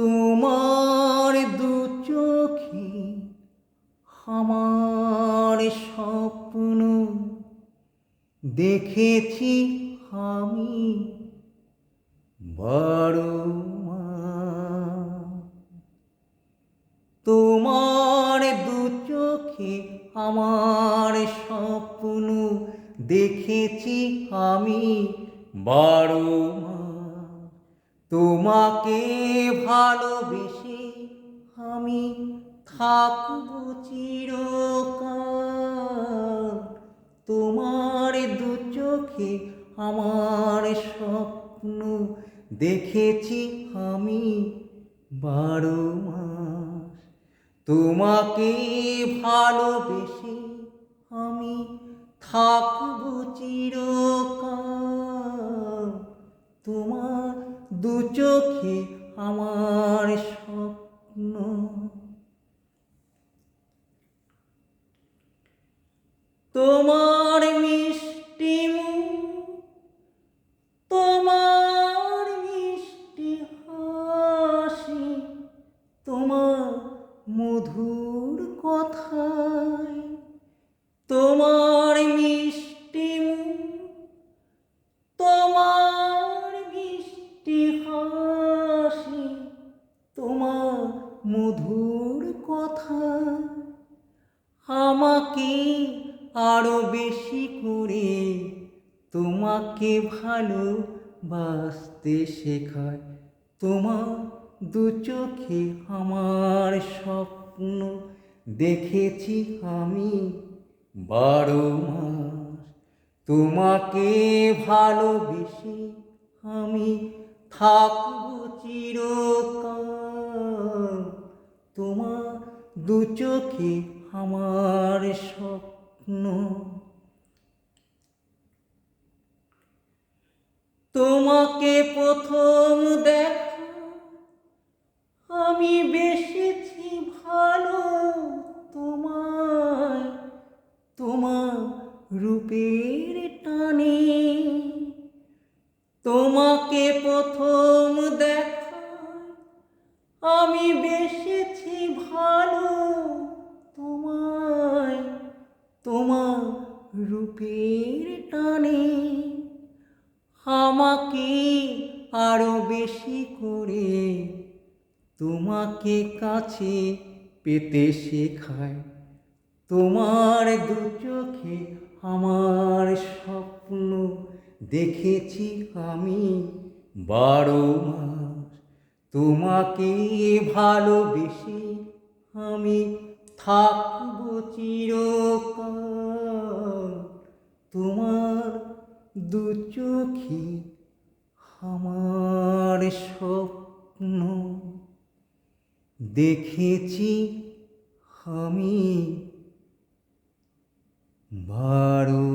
তোমার দু চোখে আমার স্বপ্ন দেখেছি আমি বড় তোমার দু চোখে আমার স্বপ্ন দেখেছি আমি বড় মা। তোমাকে ভালোবেসে আমি থাকব চিরকাল। তোমার দু চোখে আমার স্বপ্ন দেখেছি আমি বারো মাস। তোমাকে ভালোবেসে আমি থাকব চিরকাল। তোমার দু চোখে আমার স্বপ্ন। তোমার মিষ্টি তোমার মিষ্টি হাসি, তোমার মধুর কথায়, তোমার মিষ্টি মধুর কথা। আমাকে আরও বেশি করে তোমাকে ভালো ভালোবাসতে শেখায়। তোমার দু চোখে আমার স্বপ্ন দেখেছি আমি বারো মাস। তোমাকে ভালোবেসে আমি থাকব চিরকাল। তোমার দু চোখে আমার স্বপ্ন। তোমাকে প্রথম দেখা, আমি বেসেছি ভালো তোমায়, তোমার রূপের টানে। তোমাকে প্রথম দেখা, আমি বেসেছি ভালো তোমায় তোমার রূপের টানে। আমাকে আরও বেশি করে তোমাকে কাছে পেতে শেখায়। তোমার দু চোখে আমার স্বপ্ন দেখেছি আমি বারো মাস। তোমাকে ভালোবেসে আমি থাকব চিরকাল। তোমার দু চোখে আমার স্বপ্ন। দেখেছি আমি বারো